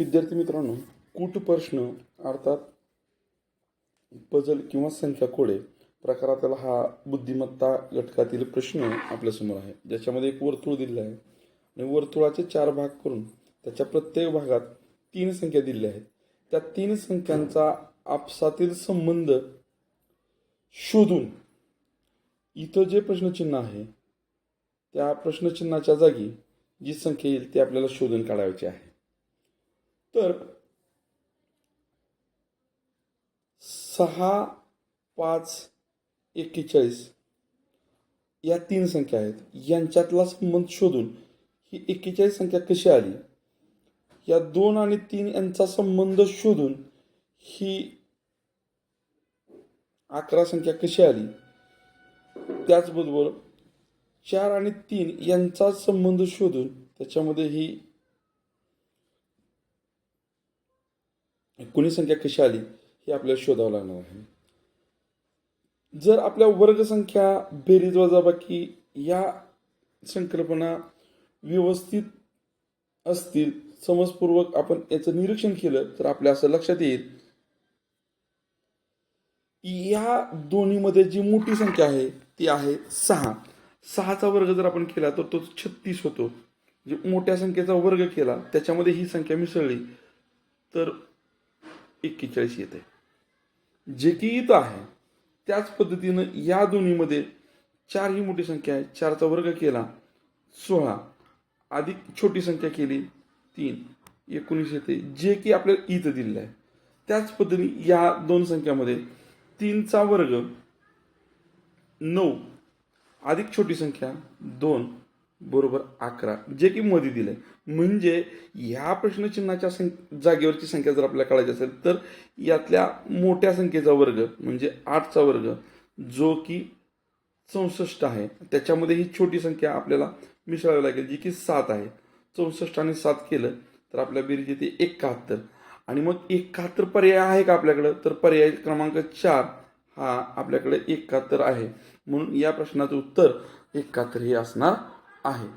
विद्यार्थी मित्रांनो कूट प्रश्न अर्थात पजल किंवा संख्या कोडे प्रकारातला हा बुद्धिमत्ता घटकातील प्रश्न आपल्यासमोर आहे. ज्याच्यामध्ये एक वर्तुळ दिलेलं आहे. आणि वर्तुळाचे चार भाग करून त्याच्या प्रत्येक भागात तीन संख्या दिलेल्या आहेत. त्या तीन संख्यांचा आपसातील संबंध शोधून इथं जे प्रश्नचिन्ह आहे त्या प्रश्नचिन्हाच्या जागी जी संख्या येईल ती आपल्याला शोधून काढायची आहे. तर सहा पाच एक्केचाळीस या तीन संख्या आहेत. यांच्यातला संबंध शोधून ही एक्केचाळीस संख्या कशी आली? या दोन आणि तीन यांचा संबंध शोधून ही अकरा संख्या कशी आली? त्याचबरोबर चार आणि तीन यांचा संबंध शोधून त्याच्यामध्ये ही कुणी संख्या कशी आली हे आपल्याला शोधावं लागणार आहे. जर आपल्या वर्गसंख्या बेरीज वजाबाकी या संकल्पना व्यवस्थित असतील समजपूर्वक आपण याचं निरीक्षण केलं तर आपल्या असं लक्षात येईल. या दोन्हीमध्ये जी मोठी संख्या आहे ती आहे सहा. सहाचा वर्ग जर आपण केला तर तो छत्तीस होतो. म्हणजे मोठ्या संख्येचा वर्ग केला त्याच्यामध्ये ही संख्या मिसळली तर एक्केचाळीस येते जे की इथं आहे त्याच पद्धतीनं या दोन्हीमध्ये चार ही मोठी संख्या आहे. चारचा वर्ग केला सोळा. अधिक छोटी संख्या केली तीन. एकोणीस येते. जे की आपल्याला इथं दिलेलं आहे. त्याच पद्धतीने या दोन संख्यामध्ये तीनचा वर्ग नऊ. अधिक छोटी संख्या दोन. बरोबर अकरा. जे की मध्ये दिलंय. म्हणजे ह्या प्रश्नचिन्हाच्या सं जागेवरची संख्या जर आपल्याला कळायची असेल तर यातल्या मोठ्या संख्येचा वर्ग म्हणजे आठचा वर्ग जो की चौसष्ट आहे. त्याच्यामध्ये ही छोटी संख्या आपल्याला मिसळावी लागेल जी की सात आहे. चौसष्ट आणि सात केलं तर आपल्या बेरीज येते एकाहत्तर. आणि मग एकाहत्तर पर्याय आहे का आपल्याकडं? तर पर्याय क्रमांक चार हा आपल्याकडे एकाहत्तर आहे. म्हणून या प्रश्नाचं उत्तर एकाहत्तर हे असणार आहे.